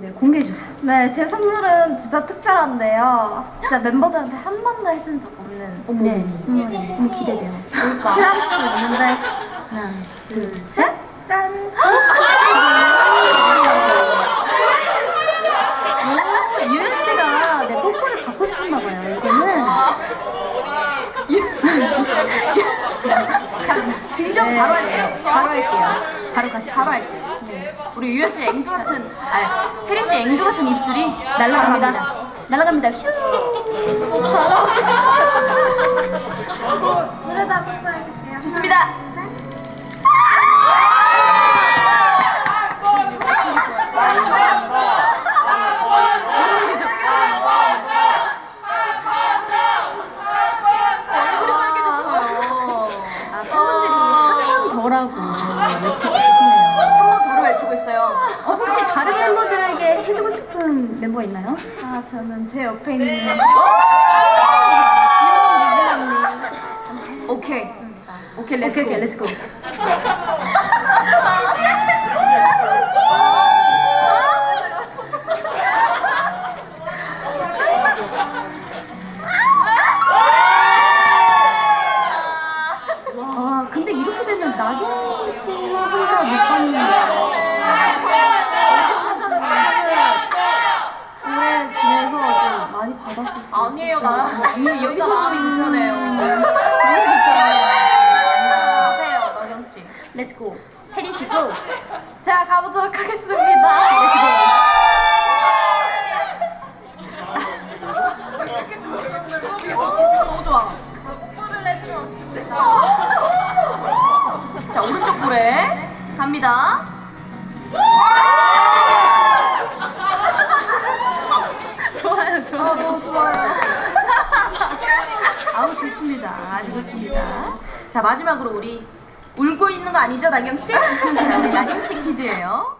네, 공개해 주세요. 네, 제 선물은 진짜 특별한데요. 진짜 멤버들한테 한 번도 해준 적 없는 어머, 네, 어머, 선물이에요. 너무 기대돼요. 싫어할 수도 있는데 하나, 둘, 셋. 짠! 아, 유현 씨가 내 뽀뽀를 받고 싶었나 봐요. 이거는 자, 증정 네. 바로 할게요. 바로 할게요. 바로 가시죠. 바로 할게요. 우리 유현 씨 앵두 같은, 아니, 혜린 씨 앵두 같은 입술이 날아갑니다. 날아갑니다. 슈. 물에다 뽀뽀해줄게요. 좋습니다. 아, 팬분들이 한번 더라고 외치 고 계시네요. 한번 더로 외치고 있어요. 어, 혹시 다른 멤버들에게 해주고 싶은 멤버 있나요? 아, 저는 제 옆에 있는 오케이. 오케이, 렛츠 오케이, 고. 오케이, 렛츠고. 와, 근데 이렇게 되면 나경 씨 혼자 못 가는 오래 지내서 좀 많이 받았었어요. 아니에요, 나 이- 여기서 마음이 불편해요. 가세요, 나경 씨. 렛츠고. 혜린 씨 고. 자, 가보도록 하겠습니다. 오, 너무 좋아. 뽀뽀를 해주러 왔습니다. 자, 오른쪽 볼에 갑니다. 좋아요, 좋아요. 너무 좋아요. 아우 좋습니다. 아주 좋습니다. 자 마지막으로 우리 울고 있는 거 아니죠 나경 씨? 자 우리 나경 씨 퀴즈예요.